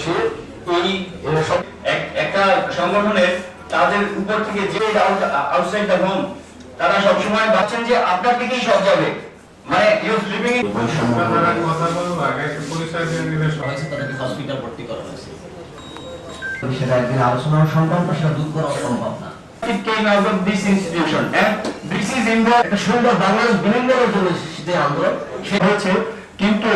বসিয়ে এই সব একটা সংগঠনের তাদের উপর থেকে যে আউটসাইড দ্য হোম তারা সবসময় ভাবছেন যে আপনার থেকেই সব যাবে। মানে ইউ স্লিপিং কথা বলব আগে হয়েছে হসপিটাল ভর্তি করা হয়েছে। সেটা একদিন আলোচনা সেটা দূর করা সম্ভব না। It came out of this institution and this is in একটা সুন্দর বাংলাদেশ বিনিময়ের জন্য আন্দোলন। সেটা হচ্ছে কিন্তু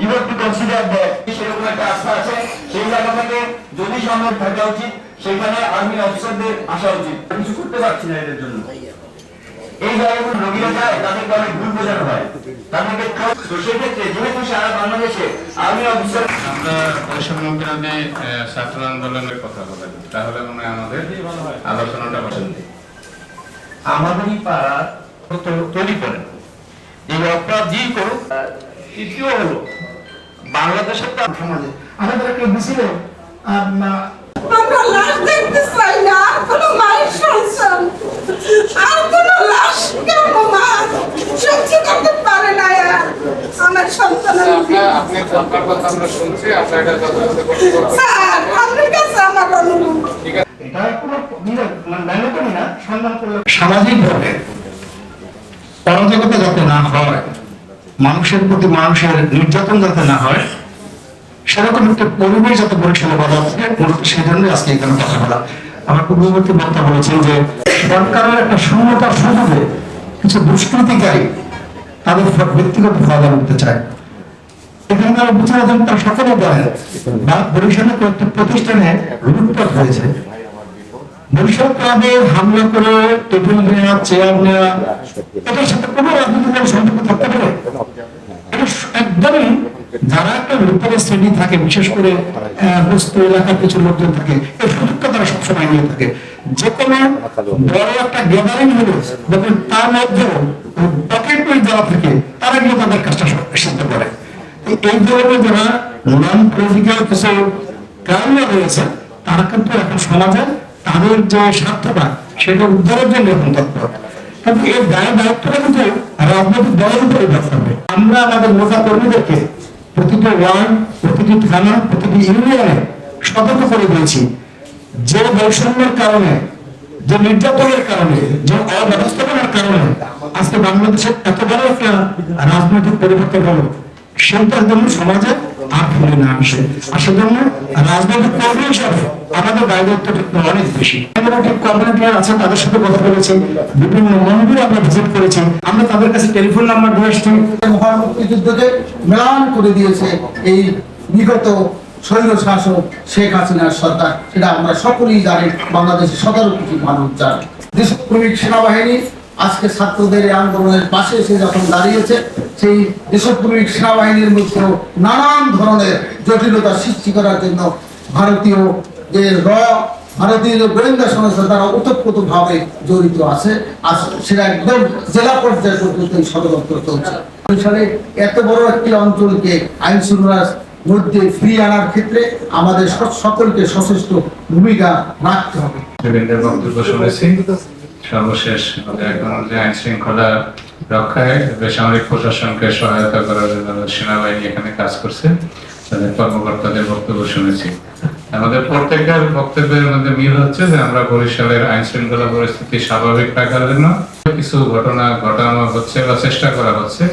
you have to consider that সেরকম একটা আস্থা আছে সেই জায়গা থেকে যদি সম্ভব থাকা উচিত সেখানে আর্মি অফিসারদের আসা উচিত। কিছু করতে পারছি না এদের জন্য। এই জায়গাগুলো রোগীরা যায় তাদেরকে অনেক ভুল বোঝানো হয়। তাদেরকে তো সেক্ষেত্রে যেহেতু সারা বাংলাদেশে আর্মি অফিসার আমরা বৈষম্য বিরোধী ছাত্র আন্দোলনের কথা বলেন। তাহলে মনে আমাদের আলোচনাটা পছন্দ আমাদেরই পাড়া তৈরি করেন। এই অপরাধ যেই করুক তৃতীয় হলো বাংলাদেশের সমাজে। আমাদের একটা মিছিলে আমরা লাশ দেখতে চাই না? কোনো মায়ের সন্তান? আর কোনো লাশ কেউ মা? সহ্য করতে পারে না আর আমার সন্তান আপনি আপনার কথা আমরা শুনছি আপনার এটা যথাযথ স্যার আপনার কাছে আমার অনুরোধ। এটা কোনো বিরোধ, না সন্ধান করলে সামাজিকভাবে অরাজকতা যাতে না হয় মানুষের প্রতি মানুষের নির্যাতন যাতে না হয়, সেরকম একটা পরিবেশ যাতে বরিশালে বলা থাকে মূলত সেই জন্য আজকে এখানে কথা বলা। আমার পূর্ববর্তী বক্তা বলেছেন যে, সরকারের একটা শূন্যতার সুযোগে কিছু দুষ্কৃতিকারী তাদের ব্যক্তিগত ফায়দা নিতে চায়। এখানকার বিচারাধীন তারা সকলে জানেন বা বরিশালে কয়েকটি প্রতিষ্ঠানে লুটপাট হয়েছে। ক্লাবে হামলা করে চেয়ার শ্রেণি থাকে, বিশেষ করে বস্তু এলাকার কিছু লোকজন থাকে সুযোগটা তারা সবসময় নিয়ে থাকে। যে কোনো বড় একটা গ্যাদারিং তার মধ্যেও পকেট যারা থাকে, তারা গিয়ে তাদের কাজটা সিদ্ধ করে। এই- এই ধরনের যারা নন পলিটিক্যাল কিছু কারণে রয়েছে, তারা কিন্তু এখন সমাজে তাদের যে স্বার্থটা সেটা উদ্ধারের জন্য এখন তৎপর। এর দায় দায়িত্বটা কিন্তু রাজনৈতিক দলের উপরে আমরা আমাদের নেতা কর্মীদেরকে প্রতিটি ওয়ার্ড, প্রতিটি থানা, প্রতিটি ইউনিয়নে সতর্ক করে দিয়েছি। যে বৈষম্যের কারণে, যে নির্যাতনের কারণে, যে অব্যবস্থাপনার কারণে আজকে বাংলাদেশের এত বড় একটা রাজনৈতিক পরিবর্তন হলো। সেটার জন্য সমাজে আর ফিরে না আসে। আর সেজন্য রাজনৈতিক কর্মী হিসাবে আমাদের দায় দায়িত্বটা অনেক বেশি। ডেমোক্রেটিক কমিউনিটির আছে তাদের সাথে কথা বলেছি, বিভিন্ন মন্দির আমরা ভিজিট করেছি। আমরা তাদের কাছে টেলিফোন নাম্বার দিয়ে এসেছি মুক্তিযুদ্ধকে ম্লান করে দিয়েছে এই বিগত স্বৈর শাসক শেখ হাসিনার সরকার। সেটা আমরা সকলেই জানি, বাংলাদেশের সতেরো কোটি মানুষ জানে। দেশপ্রেমিক সেনাবাহিনী আজকে ছাত্রদের আন্দোলনের পাশে এসে যখন দাঁড়িয়েছে, সেই দেশপ্রেমিক সেনাবাহিনীর মধ্যেও নানান ধরনের জটিলতা সৃষ্টি করার জন্য ভারতীয় যে র, ভারতীয় গোয়েন্দা সংস্থা, তারা ওতপ্রোত ভাবে জড়িত আছে। আর সেটা একদম জেলা পর্যায়ে পর্যন্ত এই ষড়যন্ত্র চলছে। সালে এত বড় একটি অঞ্চলকে আইন শৃঙ্খলার মধ্যে ফিরিয়ে আনার ক্ষেত্রে আমাদের সকলকে সচেষ্ট ভূমিকা রাখতে হবে। সর্বশেষ যে আইন শৃঙ্খলা রক্ষায় বেসামরিক প্রশাসনকে সহায়তা করার জন্য সেনাবাহিনী এখানে কাজ করছে। তাদের কর্মকর্তাদের বক্তব্য শুনেছি। আমাদের প্রত্যেকের বক্তব্যের মধ্যে মিল হচ্ছে যে আমরা বরিশালের আইন শৃঙ্খলা পরিস্থিতি স্বাভাবিক রাখার জন্য কিছু ঘটনা, ঘটানো হচ্ছে বা চেষ্টা করা হচ্ছে।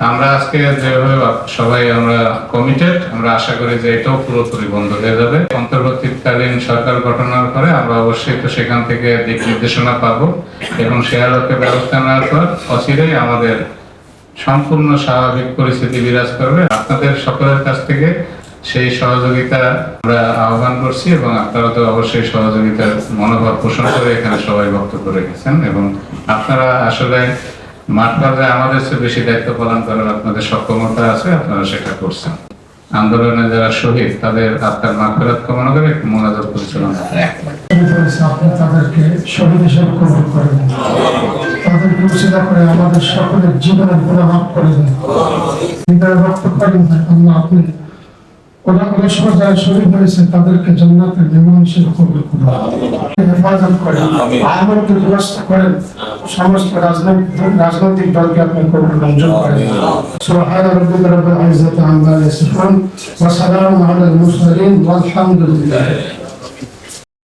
আমরা আজকে যেভাবে সবাই আমরা কমিটেড আমরা আশা করি যে এটাও পুরোপুরি বন্ধ হয়ে যাবে। অন্তর্বর্তীকালীন সরকার গঠনের পরে আমরা অবশ্যই তো সেখান থেকে দিক নির্দেশনা পাবো এবং আলোকে ব্যবস্থা নেওয়ার পর অচিরেই আমাদের সম্পূর্ণ স্বাভাবিক পরিস্থিতি বিরাজ করবে। আপনাদের সকলের কাছ থেকে সেই সহযোগিতা আমরা আহ্বান করছি এবং আপনারা তো অবশ্যই সহযোগিতার মনোভাব পোষণ করে এখানে সবাই বক্তব্য রেখেছেন এবং আপনারা আসলে মাঠ পর্যায়ে আমাদের চেয়ে বেশি দায়িত্ব পালন করার আপনাদের সক্ষমতা আছে, আপনারা সেটা করছেন। আন্দোলনে যারা শহীদ, তাদের আত্মার মাফেরাত কামনা করে একটু মোনাজাত পরিচালনা তাদেরকে শহীদ হিসেবে কবুল করে দেন তাদেরকে উচিতা করে আমাদের সকলের জীবনের গুণা মাফ করে দেন। রক্ত করেন আপনি ওরা অবসর যারা শরীর হয়েছে তাদেরকে জান্নাতের মেহমান হিসেবে কবুল হেফাজত করেন। আহমদকে দুরস্ত করেন। সমস্ত রাজনৈতিক দলকে আপনি কবুল মঞ্জুর করেন। সুবহান রাব্বিক রাব্বিল ইজ্জাতি আম্মা ইয়াসিফুন ওয়া সালামু আলাল মুরসালিন ওয়ালহামদুলিল্লাহ।